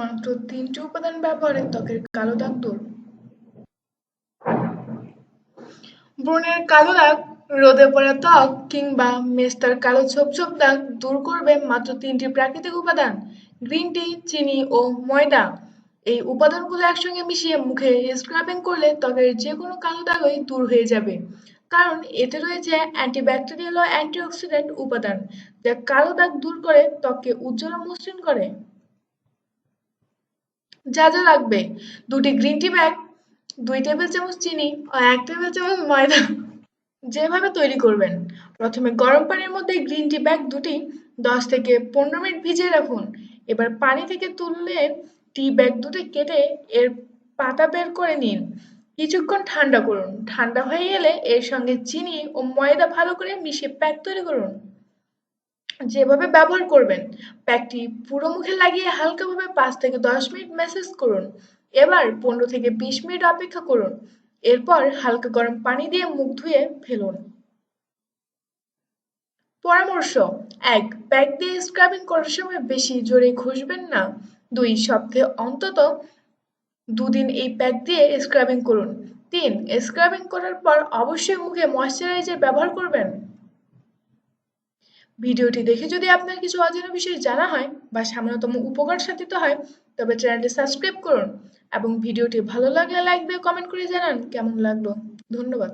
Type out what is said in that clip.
মাত্র তিনটি উপাদান ব্যবহারে ত্বকের কালো দাগ দূর। ব্রণের কালো দাগ, রোদে পড়া ত্বক কিংবা মেস্তার কালো ছোপ ছোপ দাগ দূর করবে মাত্র তিনটি প্রাকৃতিক উপাদান, গ্রিন টি, চিনি ও ময়দা। এই উপাদানগুলো একসঙ্গে মিশিয়ে মুখে স্ক্রাবিং করলে ত্বকের যে কোনো কালো দাগই দূর হয়ে যাবে। কারণ এতে রয়েছে অ্যান্টিব্যাকটেরিয়াল ও অ্যান্টিঅক্সিডেন্ট উপাদান, যা কালো দাগ দূর করে ত্বককে উজ্জ্বল ও মসৃণ করে। যা যা লাগবে। দুটি গ্রিন টি ব্যাগ দুই টেবিল চামচ চিনি ও এক টেবিল চামচ ময়দা। যেভাবে তৈরি করবেন, প্রথমে গরম পানির মধ্যে গ্রিন টি ব্যাগ দুটি দশ থেকে পনেরো মিনিট ভিজিয়ে রাখুন। এবার পানি থেকে তুললে টি ব্যাগ দুটি কেটে এর পাতা বের করে নিন। কিছুক্ষণ ঠান্ডা করুন। ঠান্ডা হয়ে গেলে এর সঙ্গে চিনি ও ময়দা ভালো করে মিশিয়ে প্যাক তৈরি করুন। যেভাবে ব্যবহার করবেন, প্যাকটি পুরো মুখে লাগিয়ে হালকাভাবে পাঁচ থেকে দশ মিনিট ম্যাসেজ করুন। এবার পনেরো থেকে বিশ মিনিট অপেক্ষা করুন। এরপর হালকা গরম পানি দিয়ে মুখ ধুয়ে ফেলুন। পরামর্শ, এক, প্যাক দিয়ে স্ক্রাবিং করার সময় বেশি জোরে ঘষবেন না। দুই, সপ্তাহে অন্তত দুদিন এই প্যাক দিয়ে স্ক্রাবিং করুন। তিন স্ক্রাবিং করার পর অবশ্যই মুখে ময়শ্চারাইজার ব্যবহার করবেন। ভিডিওটি দেখে যদি আপনার কিছু অজানা বিষয় জানা হয় বা সামান্যতম উপকার সাধিত হয়, তবে চ্যানেলটি সাবস্ক্রাইব করুন এবং ভিডিওটি ভালো লাগলে লাইক দিয়ে কমেন্ট করে জানান কেমন লাগল। ধন্যবাদ।